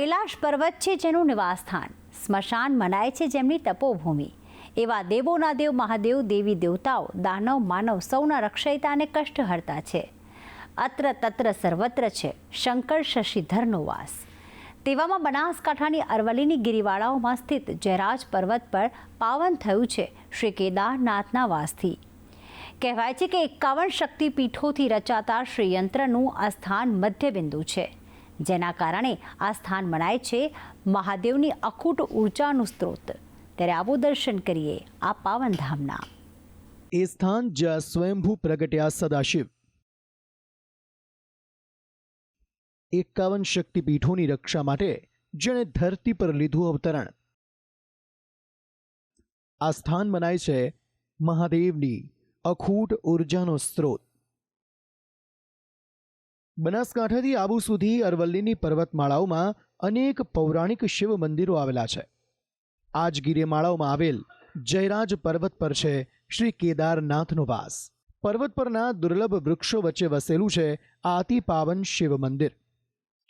કૈલાશ પર્વત છે જેનું નિવાસસ્થાન. સ્મશાન મનાય છે જેમની તપોભૂમિ. એવા દેવોના દેવ મહાદેવ, દેવી દેવતાઓ, દાનવ, માનવ સૌના રક્ષયતા અને કષ્ટહર્તા છે. અત્ર તત્ર સર્વત્ર છે શંકર શશીધરનો વાસ. તેવામાં બનાસકાંઠાની અરવલ્લીની ગિરિવાળાઓમાં સ્થિત જયરાજ પર્વત પર પાવન થયું છે શ્રી કેદારનાથના વાસથી. કહેવાય છે કે એકાવન શક્તિપીઠોથી રચાતા શ્રીયંત્રનું આ સ્થાન મધ્યબિંદુ છે. જેના કારણે આ સ્થાન મનાય છે મહાદેવની અખૂટ ઉર્જાનું સ્ત્રોત. ત્યારે આવો દર્શન કરીએ આ પાવનધામના એ સ્થાન જ્યાં સ્વયંભૂ પ્રગટ્યા સદાશિવ. એકાવન શક્તિપીઠોની રક્ષા માટે જેણે ધરતી પર લીધું અવતરણ. આ સ્થાન મનાય છે મહાદેવની અખૂટ ઉર્જાનો સ્ત્રોત. બનાસકાંઠાથી આબુ સુધી અરવલ્લીની પર્વતમાળાઓમાં અનેક પૌરાણિક શિવ મંદિરો આવેલા છે. આ જ ગિરિમાળાઓમાં આવેલ જયરાજ પર્વત પર છે શ્રી કેદારનાથનો વાસ. પર્વત પરના દુર્લભ વૃક્ષો વચ્ચે વસેલું છે આ પાવન શિવ મંદિર.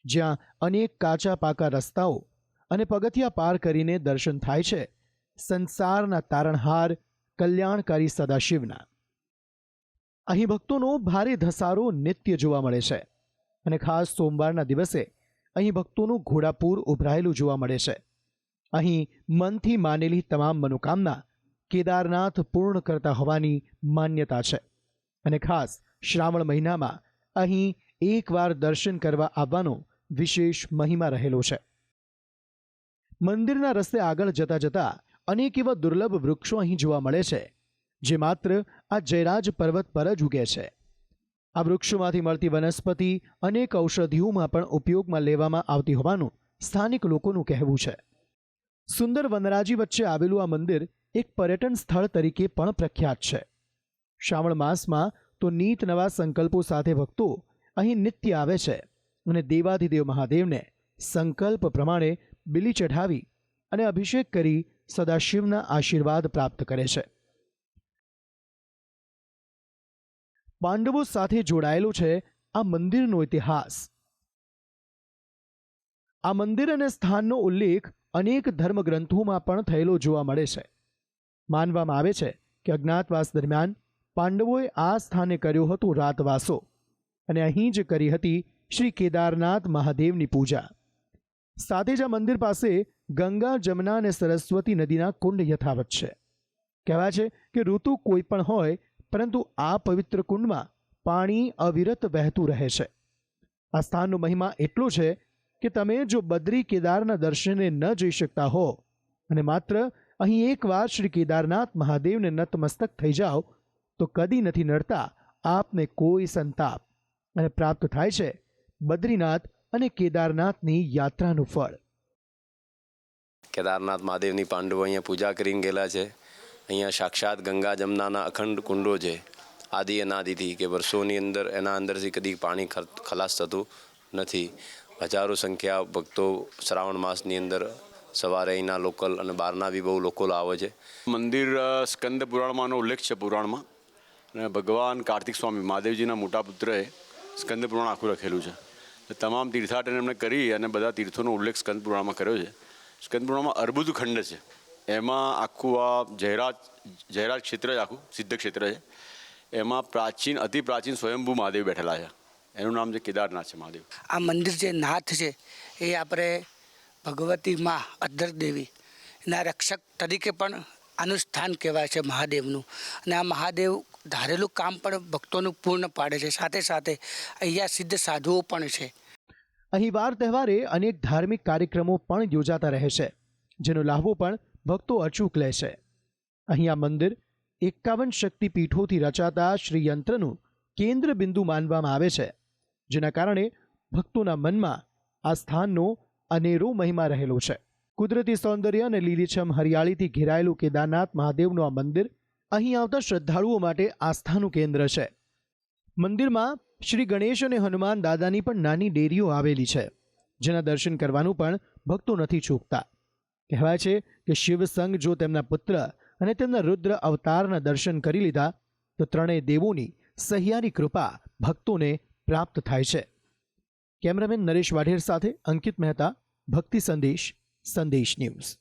જ્યાં અનેક કાચા પાકા રસ્તાઓ અને પગથિયા પાર કરીને દર્શન થાય છે સંસારના તારણહાર કલ્યાણકારી સદાશિવના. અહીં ભક્તોનો ભારે ધસારો નિત્ય જોવા મળે છે. અને ખાસ સોમવારના દિવસે અહીં ભક્તોનું ઘોડાપૂર ઉભરાયેલું જોવા મળે છે. અહીં મનથી માનેલી તમામ મનોકામના કેદારનાથ પૂર્ણ કરતા હોવાની માન્યતા છે. અને ખાસ શ્રાવણ મહિનામાં અહીં એકવાર દર્શન કરવા આવવાનો વિશેષ મહિમા રહેલો છે. મંદિરના રસ્તે આગળ જતા જતા અનેક એવા દુર્લભ વૃક્ષો અહીં જોવા મળે છે, જે માત્ર આ જયરાજ પર્વત પર જ ઉગે છે. આ વૃક્ષોમાંથી મળતી વનસ્પતિ અનેક ઔષધિઓમાં પણ ઉપયોગમાં લેવામાં આવતી હોવાનું સ્થાનિક લોકોનું કહેવું છે. સુંદર વનરાજી વચ્ચે આવેલું આ મંદિર એક પર્યટન સ્થળ તરીકે પણ પ્રખ્યાત છે. શ્રાવણ માસમાં તો નીત નવા સંકલ્પો સાથે ભક્તો અહીં નિત્ય આવે છે અને દેવાધિદેવ મહાદેવને સંકલ્પ પ્રમાણે બિલી ચઢાવી અને અભિષેક કરી સદાશિવના આશીર્વાદ પ્રાપ્ત કરે છે. પાંડવો સાથે જોડાયેલો છે આ મંદિરનો ઇતિહાસ. આ મંદિર અને સ્થાનનો ઉલ્લેખ અનેક ધર્મગ્રંથોમાં પણ થયેલો જોવા મળે છે. માનવામાં આવે છે કે અજ્ઞાતવાસ દરમિયાન પાંડવોએ આ સ્થાને કર્યો હતો રાતવાસો અને અહીં જ કરી હતી શ્રી કેદારનાથ મહાદેવની પૂજા. સાથે જ આ મંદિર પાસે ગંગા, જમના અને સરસ્વતી નદીના કુંડ યથાવત છે. કહેવાય છે કે ઋતુ કોઈ પણ હોય પરંતુ આ પવિત્ર કુંડમાં પાણી અવિરત વહેતું રહે છે. આ સ્થાનનો મહિમા એટલો છે કે તમે જો બદ્રી કેદારના દર્શને ન જઈ શકતા હો અને માત્ર અહીં એકવાર શ્રી કેદારનાથ મહાદેવને નતમસ્તક થઈ જાઓ, તો કદી નથી નડતા આપને કોઈ સંતાપ. અને પ્રાપ્ત થાય છે બદ્રીનાથ અને કેદારનાથની યાત્રાનું ફળ. કેદારનાથ મહાદેવની પાંડવો અહીંયા પૂજા કરીને ગયેલા છે. અહીંયા સાક્ષાત ગંગા જમનાના અખંડ કુંડો છે. આદિ અનાદિથી કે વર્ષોની અંદર એના અંદરથી કદી પાણી ખલાસ થતું નથી. હજારો સંખ્યા ભક્તો શ્રાવણ માસની અંદર સવારે અહીંના લોકલ અને બહારના બી બહુ લોકો આવે છે. મંદિર સ્કંદ પુરાણમાંનો ઉલ્લેખ છે પુરાણમાં. અને ભગવાન કાર્તિક સ્વામી મહાદેવજીના મોટા પુત્રએ સ્કંદ પુરાણ આખું લખેલું છે. તમામ તીર્થાટન એમણે કરી અને બધા તીર્થોનો ઉલ્લેખ સ્કંદ પુરાણમાં કર્યો છે. સ્કંદ પુરાણમાં અર્બુદ ખંડ છે. એમાં આખું આ જયરાજ જયરાજ ક્ષેત્ર જ આખું સિદ્ધ ક્ષેત્ર છે. એમાં પ્રાચીન અતિ પ્રાચીન સ્વયંભૂ મહાદેવ બેઠેલા છે. એનું નામ છે કેદારનાથ છે મહાદેવ. આ મંદિર જે નાથ છે એ આપણે ભગવતી માં અધ્ધર દેવી એના રક્ષક તરીકે પણ આનું સ્થાન કહેવાય છે મહાદેવનું. અને આ મહાદેવ ધારેલું કામ પણ ભક્તોનું પૂર્ણ પાડે છે. સાથે સાથે અહીંયા સિદ્ધ સાધુઓ પણ છે. અહીં વાર તહેવારે અનેક ધાર્મિક કાર્યક્રમો પણ યોજાતા રહે છે જેનો લાભો પણ ભક્તો અચૂક લે છે. અહીં આ મંદિર એકાવન શક્તિપીઠોથી રચાતા શ્રી યંત્રનું કેન્દ્ર બિંદુ માનવામાં આવે છે, જેના કારણે ભક્તોના મનમાં આ સ્થાનનો અનેરો મહિમા રહેલો છે. કુદરતી સૌંદર્ય અને લીલીછમ હરિયાળીથી ઘેરાયેલું કેદારનાથ મહાદેવનું આ મંદિર અહીં આવતા શ્રદ્ધાળુઓ માટે આસ્થાનું કેન્દ્ર છે. મંદિરમાં શ્રી ગણેશ અને હનુમાન દાદાની પણ નાની ડેરીઓ આવેલી છે, જેના દર્શન કરવાનું પણ ભક્તો નથી ચૂકતા કહેવાય છે કે શિવસંગ જો તેમના પુત્ર અને તેમના રુદ્ર અવતારના દર્શન કરી લીધા, તો ત્રણેય દેવોની સહિયારી કૃપા ભક્તોને પ્રાપ્ત થાય છે. કેમેરામેન નરેશ વાઢેર સાથે અંકિત મહેતા, ભક્તિ સંદેશ સંદેશ ન્યૂઝ.